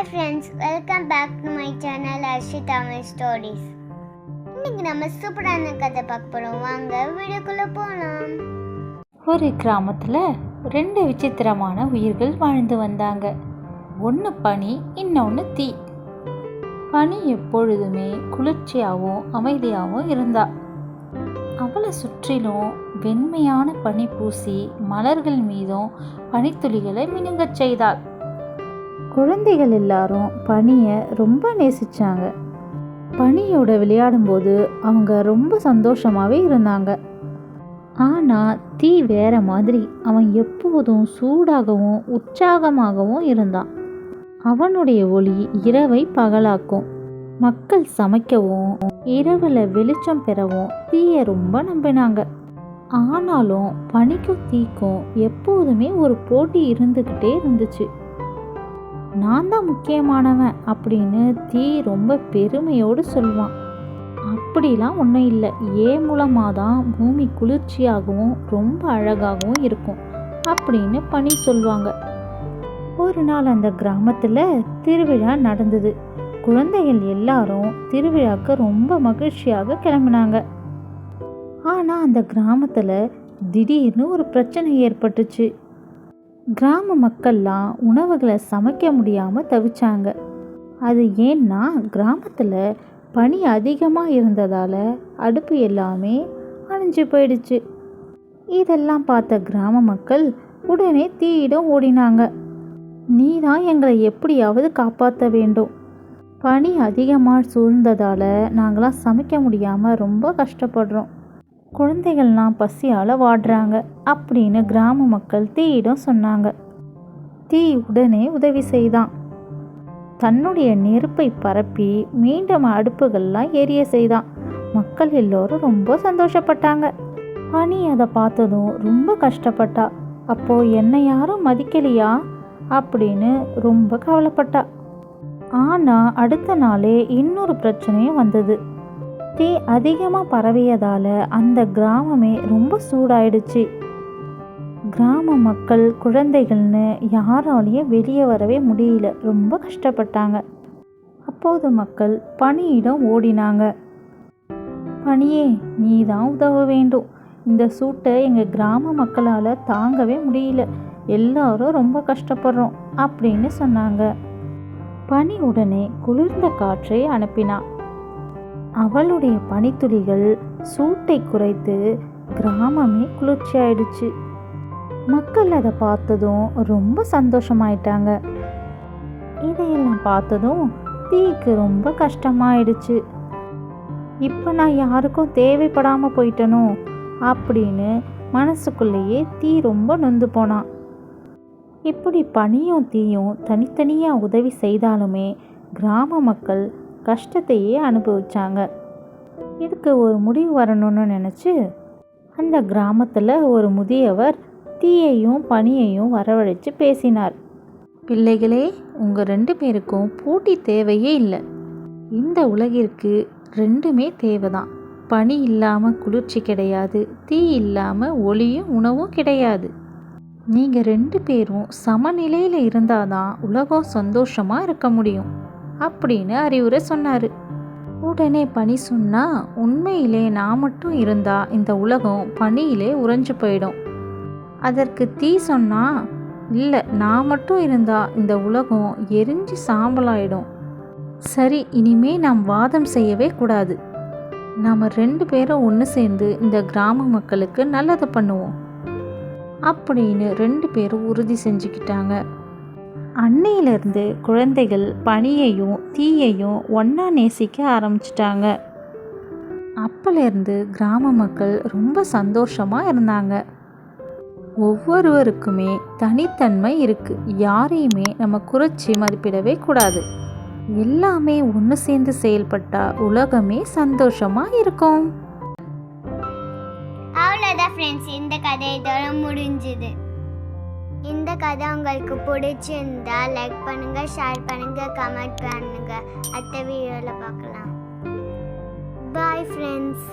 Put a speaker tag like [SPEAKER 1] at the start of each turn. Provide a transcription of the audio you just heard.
[SPEAKER 1] Hi friends welcome back to my channel Arshi Tamil stories இன்னைக்கு நம்ம சூப்பரான கதை பார்க்க போகிறோம் வாங்க வீடியோக்குள்ளே போகலாம்
[SPEAKER 2] ஒரு கிராமத்தில் ரெண்டு விசித்திரமான உயிர்கள் வாழ்ந்து வந்தாங்க. ஒன்று பனி இன்னொன்று தீ. பனி எப்பொழுதுமே குளிர்ச்சியாகவும் அமைதியாகவும் இருந்தா. அவளை சுற்றிலும் வெண்மையான பனி பூசி மலர்கள் மீதும் பனித்துளிகளை மினுங்கச் செய்தாள். குழந்தைகள் எல்லாரும் பனியை ரொம்ப நேசித்தாங்க பனியோட விளையாடும்போது அவங்க ரொம்ப சந்தோஷமாகவே இருந்தாங்க. ஆனால் தீ வேற மாதிரி அவன் எப்போதும் சூடாகவும் உற்சாகமாகவும் இருந்தான். அவனுடைய ஒளி இரவை பகலாக்கும். மக்கள் சமைக்கவும் இரவில் வெளிச்சம் பெறவும் தீயை ரொம்ப நம்பினாங்க. ஆனாலும் பனிக்கும் தீக்கும் எப்போதுமே ஒரு போட்டி இருந்துக்கிட்டே இருந்துச்சு. நான் தான் முக்கியமானவன் அப்படின்னு தீ ரொம்ப பெருமையோடு சொல்லுவான். அப்படிலாம் ஒன்றும் இல்லை. ஏ மூலமாக தான் பூமி குளிர்ச்சியாகவும் ரொம்ப அழகாகவும் இருக்கும் அப்படின்னு பனி சொல்லுவாங்க. ஒரு நாள் அந்த கிராமத்தில் திருவிழா நடந்தது. குழந்தைகள் எல்லாரும் திருவிழாக்கு ரொம்ப மகிழ்ச்சியாக கிளம்பினாங்க. ஆனால் அந்த கிராமத்தில் திடீர்னு ஒரு பிரச்சனை ஏற்பட்டுச்சு. கிராம மக்கள்லாம் உணவுகளை சமைக்க முடியாமல் தவிச்சாங்க. அது ஏன்னா கிராமத்தில் பனி அதிகமாக இருந்ததால் அடுப்பு எல்லாமே அணைஞ்சு போயிடுச்சு. இதெல்லாம் பார்த்த கிராம மக்கள் உடனே தீயிடம் ஓடினாங்க. நீ தான் எங்களை எப்படியாவது காப்பாற்ற வேண்டும். பனி அதிகமாக சூழ்ந்ததால் நாங்களாம் சமைக்க முடியாமல் ரொம்ப கஷ்டப்படுறோம். குழந்தைகள்லாம் பசியால் வாடுறாங்க அப்படின்னு கிராம மக்கள் தீயிடம் சொன்னாங்க. தீ உடனே உதவி செய்தான். தன்னுடைய நெருப்பை பரப்பி மீண்டும் அடுப்புகள்லாம் எரிய செய்தான். மக்கள் எல்லோரும் ரொம்ப சந்தோஷப்பட்டாங்க. அணி அதை பார்த்ததும் ரொம்ப கஷ்டப்பட்டா. அப்போ என்னை யாரும் மதிக்கலையா? அப்படின்னு ரொம்ப கவலைப்பட்டா. ஆனால் அடுத்த நாளே இன்னொரு பிரச்சனையும் வந்தது. தீ அதிகமாக பரவியதால் அந்த கிராமமே ரொம்ப சூடாயிடுச்சு. கிராம மக்கள் குழந்தைகள்னு யாராலையும் வெளியே வரவே முடியல. ரொம்ப கஷ்டப்பட்டாங்க. அப்போது மக்கள் பனியிடம் ஓடினாங்க. பனியே நீ தான் உதவ வேண்டும். இந்த சூட்டை எங்கள் கிராம மக்களால் தாங்கவே முடியல. எல்லாரும் ரொம்ப கஷ்டப்படுறோம் அப்படின்னு சொன்னாங்க. பனி உடனே குளிர்ந்த காற்றை அனுப்பினான். அவளுடைய பனித்துளிகள் சூட்டை குறைத்து கிராமமே குளிர்ச்சியாயிடுச்சு. மக்கள் அதை பார்த்ததும் ரொம்ப சந்தோஷமாயிட்டாங்க. இதையெல்லாம் பார்த்ததும் தீக்கு ரொம்ப கஷ்டமாயிடுச்சு. இப்போ நான் யாருக்கும் தேவைப்படாமல் போயிட்டனோ அப்படின்னு மனசுக்குள்ளேயே தீ ரொம்ப நொந்து போனான் இப்படி பனியும் தீயும் தனித்தனியாக உதவி செய்தாலுமே கிராம மக்கள் கஷ்டத்தையே அனுபவிச்சாங்க. இதுக்கு ஒரு முடிவு வரணும்னு நினச்சி அந்த கிராமத்தில் ஒரு முதியவர் தீயையும் பனியையும் வரவழைச்சு பேசினார். பிள்ளைகளே உங்கள் ரெண்டு பேருக்கும் போட்டி தேவையே இல்லை. இந்த உலகிற்கு ரெண்டுமே தேவைதான். பனி இல்லாமல் குளிர்ச்சி கிடையாது தீ இல்லாமல் ஒளியும் உணவும் கிடையாது. நீங்கள் ரெண்டு பேரும் சமநிலையில் இருந்தால் தான் உலகம் சந்தோஷமாக இருக்க முடியும். அப்படின்னு அறிவுரை சொன்னார். உடனே பனி சொன்னா உண்மையிலே நான் மட்டும் இருந்தா இந்த உலகம் பனியிலே உறைஞ்சு போயிடும். அதற்கு தீ சொன்னா இல்லை நான் மட்டும் இருந்தா இந்த உலகம் எரிஞ்சு சாம்பலாயிடும். சரி இனிமே நாம் வாதம் செய்யவே கூடாது. நாம் ரெண்டு பேரும் ஒன்று சேர்ந்து இந்த கிராம மக்களுக்கு நல்லதை பண்ணுவோம். அப்படின்னு ரெண்டு பேரும் உறுதி செஞ்சுக்கிட்டாங்க. அன்னையிலிருந்து குழந்தைகள் பனியையும் தீயையும் ஒன்றா நேசிக்க ஆரம்பிச்சிட்டாங்க. அப்போலேருந்து கிராம மக்கள் ரொம்ப சந்தோஷமாக இருந்தாங்க. ஒவ்வொருவருக்குமே தனித்தன்மை இருக்குது யாரையுமே நம்ம குறைச்சி மதிப்பிடவே கூடாது. எல்லாமே ஒன்று சேர்ந்து செயல்பட்டா உலகமே சந்தோஷமாக இருக்கும்.
[SPEAKER 1] அவ்வளோதான் ஃப்ரெண்ட்ஸ் இந்த கதை இதோட முடிஞ்சுது. இந்த கதை உங்களுக்கு பிடிச்சிருந்தா லைக் பண்ணுங்க ஷேர் பண்ணுங்க கமெண்ட் பண்ணுங்க. அடுத்த வீடியோவில் பார்க்கலாம். Bye friends